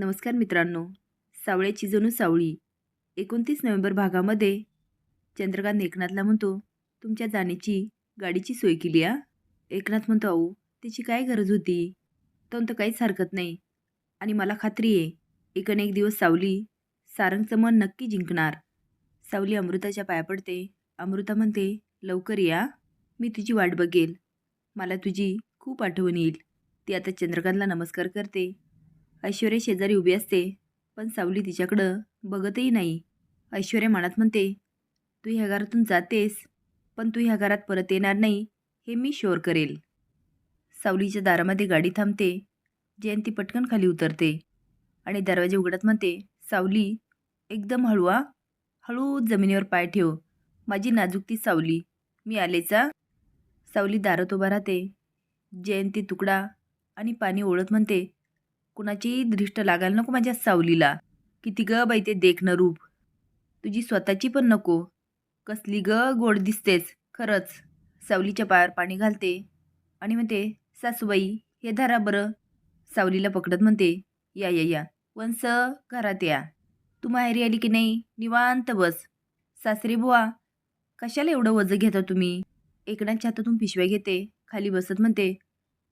नमस्कार मित्रांनो. सावळ्याची जणू सावळी. एकोणतीस नोव्हेंबर भागामध्ये चंद्रकांत एकनाथला म्हणतो तुमच्या जाण्याची गाडीची सोय केली आ एकनाथ म्हणतो अहो त्याची काय गरज होती? तो तर काहीच हरकत नाही. आणि मला खात्री आहे एकन एक दिवस सावली सारंगचं मन नक्की जिंकणार. सावली अमृताच्या पाया पडते. अमृता म्हणते लवकर या. मी तुझी वाट बघेल. मला तुझी खूप आठवण येईल. ती आता चंद्रकांतला नमस्कार करते. ऐश्वर्या शेजारी उभी असते पण सावली तिच्याकडं बघतही नाही. ऐश्वर्या मनात म्हणते तू ह्या घरातून जातेस पण तू ह्या घरात परत येणार नाही हे मी शोर करेल. सावलीच्या दारामध्ये गाडी थांबते जयंती पटकन खाली उतरते आणि दरवाजे उघडत म्हणते सावली एकदम हळूआ हळू जमिनीवर पाय ठेव. माझी नाजूक ती सावली. मी आलेचा सावली दारात उभा राहते. जयंती तुकडा आणि पाणी ओढत म्हणते कुणाचीही दृष्ट लागायला नको माझ्या सावलीला. किती ग बाई ते देखणं रूप. तुझी स्वतःची पण नको. कसली ग गोड दिसतेस. खरंच. सावलीच्या पायावर पाणी घालते. आणि म्हणते सासूबाई हे धरा बरं. सावलीला पकडत म्हणते या या या. वंस घरात या. तू माहेरी आली की नाही? निवांत बस. सासरी बुवा कशाला एवढं वजं घेता तुम्ही? एकनाथच्या हातातून पिशव्या घेते. खाली बसत म्हणते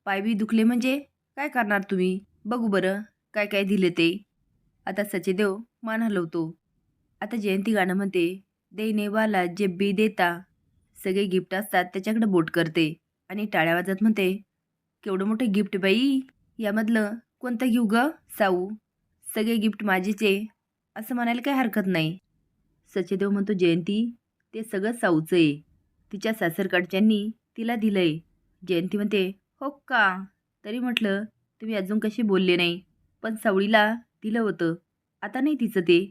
पाय बी दुखले म्हणजे? काय करणार तुम्ही? बघू बरं काय काय दिले ते. आता सचेदेव मान हलवतो. आता जयंती गाणं म्हणते देनेवाला जे बी देता सगळे गिफ्ट असतात त्याच्याकडे बोट करते. आणि टाळ्या वाजत म्हणते केवढं मोठं गिफ्ट बाई यामधलं कोणतं घेऊ ग साऊ? सगळे गिफ्ट माझेचे असं म्हणायला काही हरकत नाही. सचेदेव म्हणतो जयंती ते सगळं साऊचं आहे. तिच्या सासरकडच्यांनी तिला दिलंय. जयंती म्हणते हो का? तरी म्हटलं तुम्ही अजून कशी बोलले नाही. पण सावळीला दिलं होतं. आता नाही तिचं ते.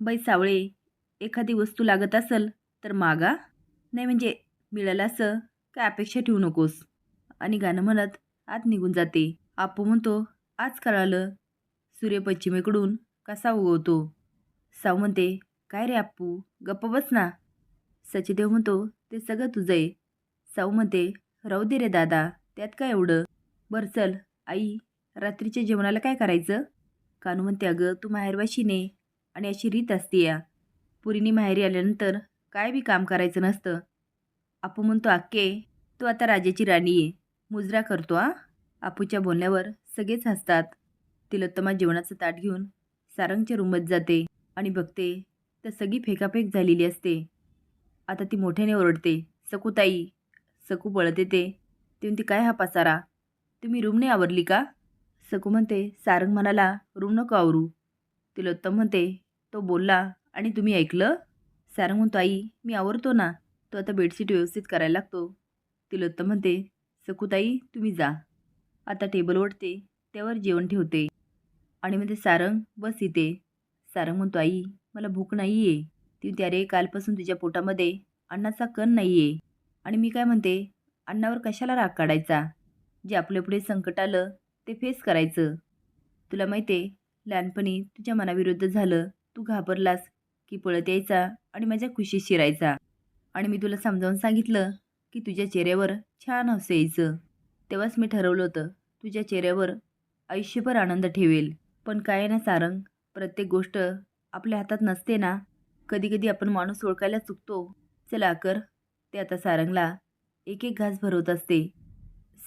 बाई सावळे एखादी वस्तू लागत असेल तर मागा. नाही म्हणजे मिळालं असं काय अपेक्षा ठेवू नकोस. आणि गाणं म्हणत आत निघून जाते. आपू म्हणतो आज कळालं. सूर्य पश्चिमेकडून कसा उगवतो? साव म्हणते काय रे आप्पू गप्प बस ना. सचिदेव म्हणतो ते सगळं तुझं आहे. साऊ म्हणते राहू दे रे दादा त्यात काय एवढं? बरं चल आई रात्रीच्या जेवणाला काय करायचं? कानू म्हणते अगं तू माहेरवाशी ने आणि अशी रीत असते या. पुरीनी माहेरी आल्यानंतर काय बी काम करायचं नसतं. आपू म्हणतो आक्के तू आता राजाची राणी आहे मुजरा करतो आ आपूच्या बोलण्यावर सगळेच हसतात. तिलोत्तमा जेवणाचं ताट घेऊन सारंगच्या रूममध्ये जाते आणि बघते तर सगळी फेकाफेक झालेली असते. आता ती मोठ्याने ओरडते सकूताई सकू पळत येते. ती काय हा पसारा तुम्ही रूम नाही आवरली का? सकू म्हणते सारंग म्हणाला रूम नको आवरू. तिलोत्तम म्हणते तो बोलला आणि तुम्ही ऐकलं? सारंग म्हणतो आई मी आवरतो ना तो आता बेडशीट व्यवस्थित करायला लागतो. तिलोत्तम म्हणते सकूताई तुम्ही जा. आता टेबल ओढते त्यावर जेवण ठेवते. आणि म्हणते सारंग बस इथे. सारंग म्हणतो आई मला भूक नाही आहे ती त्या अरे कालपासून तुझ्या पोटामध्ये अन्नाचा कण नाही आहे आणि मी काय म्हणते अन्नावर कशाला राग काढायचा? जे आपल्या पुढे संकट आलं ते फेस करायचं. तुला माहिती आहे लहानपणी तुझ्या मनाविरुद्ध झालं तू घाबरलास की पळत यायचा आणि माझ्या खुशीत शिरायचा. आणि मी तुला समजावून सांगितलं की तुझ्या चेहऱ्यावर छान हसू यायचं. तेव्हाच मी ठरवलं होतं तुझ्या चेहऱ्यावर आयुष्यभर आनंद ठेवेल. पण काय ना सारंग प्रत्येक गोष्ट आपल्या हातात नसते ना. कधीकधी आपण माणूस ओळखायला चुकतो. चला कर ते आता सारंगला एक एक घास भरवत असते.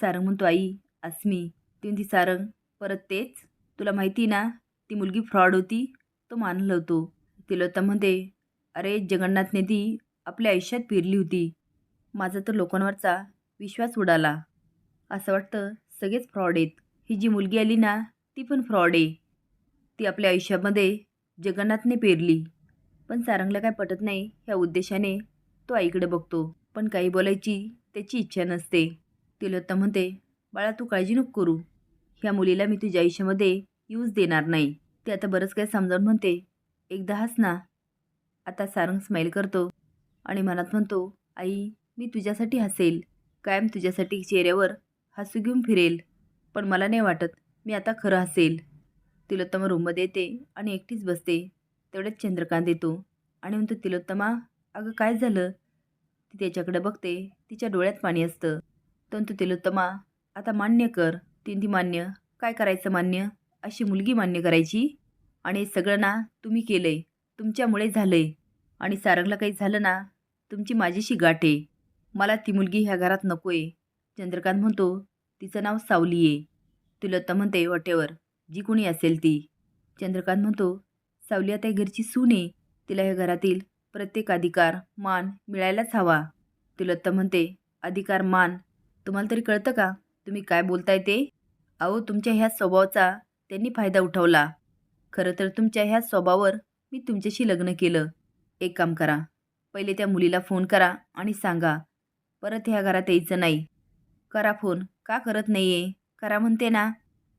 सारंग म्हणतो आई अस्मी ती म्हणती सारंग परत तेच. तुला माहिती ना ती मुलगी फ्रॉड होती तो मानला होतो. तिलोत्तम म्हणते अरे जगन्नाथने ती आपल्या आयुष्यात पेरली होती. माझा तर लोकांवरचा विश्वास उडाला. असं वाटतं सगळेच फ्रॉड आहेत. ही जी मुलगी आली ना ती पण फ्रॉड आहे. ती आपल्या आयुष्यामध्ये जगन्नाथने पेरली. पण सारंगला काय पटत नाही ह्या उद्देशाने तो आईकडे बघतो. पण काही बोलायची त्याची इच्छा नसते. तिलोत्तम म्हणते बाळा तू काळजी नको करू. ह्या मुलीला मी तुझ्या आयुष्यामध्ये यूज देणार नाही. ते आता बरंच काय समजावून म्हणते एकदा हस ना. आता सारंग स्माईल करतो आणि मनात म्हणतो आई मी तुझ्यासाठी हसेल. कायम तुझ्यासाठी चेहऱ्यावर हसू घेऊन फिरेल. पण मला नाही वाटत मी आता खरं हसेल. तिलोत्तमा रूममध्ये येते आणि एकटीच बसते. तेवढ्यात चंद्रकांत येतो आणि म्हणतो तिलोत्तमा अगं काय झालं? ती त्याच्याकडे बघते तिच्या डोळ्यात पाणी असतं. तंतु तिलोत्तमा आता मान्य कर तीन मान्य. काय करायचं मान्य? अशी मुलगी मान्य करायची? आणि हे सगळं ना तुम्ही केलं आहे तुमच्यामुळे झालं आहे आणि सारंगला काही झालं ना तुमची माझीशी गाठ आहे. मला ती मुलगी ह्या घरात नको आहे चंद्रकांत म्हणतो तिचं नाव सावली आहे. तिलोत्ता म्हणते वटेवर. जी कोणी असेल ती. चंद्रकांत म्हणतो सावली आता घरची सून आहे. तिला ह्या घरातील प्रत्येक अधिकार मान मिळायलाच हवा. तिलोत्ता म्हणते अधिकार मान तुम्हाला तरी कळतं का? तुम्ही काय बोलताय ते? अहो तुमच्या ह्या स्वभावाचा त्यांनी फायदा उठवला. खरं तर तुमच्या ह्या स्वभावावर मी तुमच्याशी लग्न केलं. एक काम करा. पहिले त्या मुलीला फोन करा आणि सांगा. परत ह्या घरात यायचं नाही. करा फोन. का करत नाही आहे करा म्हणते ना.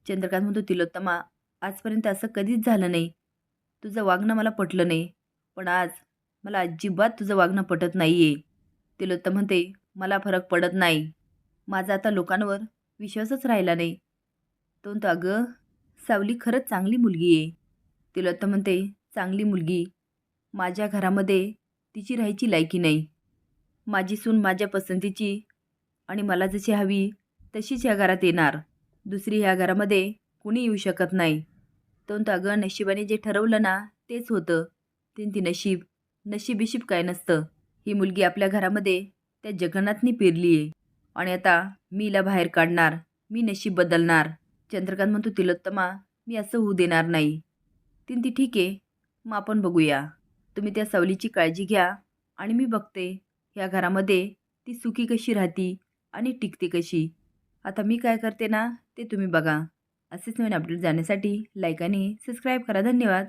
चंद्रकांत म्हणतो तिलोत्तमा आजपर्यंत असं कधीच झालं नाही. तुझं वागणं मला पटलं नाही. पण आज मला अजिबात तुझं वागणं पटत नाही आहे तिलोत्तम म्हणते मला फरक पडत नाही. माझा आता लोकांवर विश्वासच राहिला नाही. तो म्हणतो अगं सावली खरंच चांगली मुलगी आहे. तिलोत्तम म्हणते चांगली मुलगी माझ्या घरामध्ये तिची राहायची लायकी नाही. माझी सून माझ्या पसंतीची आणि मला जशी हवी तशीच ह्या घरात येणार. दुसरी ह्या घरामध्ये कुणी येऊ शकत नाही. तो अगं नशिबाने जे ठरवलं ना तेच होतं. तीन ती नशीब नशीबिशीब काय नसतं. ही मुलगी आपल्या घरामध्ये त्या जगन्नाथनी पेरली आहे आणि आता मीला बाहेर काढणार मी नशीब बदलणार. चंद्रकांत म्हणतो तिलोत्तमा मी असं होऊ देणार नाही. तीन ती ठीक आहे मग आपण बघूया. तुम्ही त्या सावलीची काळजी घ्या आणि मी बघते ह्या घरामध्ये ती सुखी कशी राहती आणि टिकते कशी. आता मी काय करते ना ते तुम्ही बघा. असेच नवीन अपडेट जाण्यासाठी लाईक आणि सबस्क्राईब करा. धन्यवाद.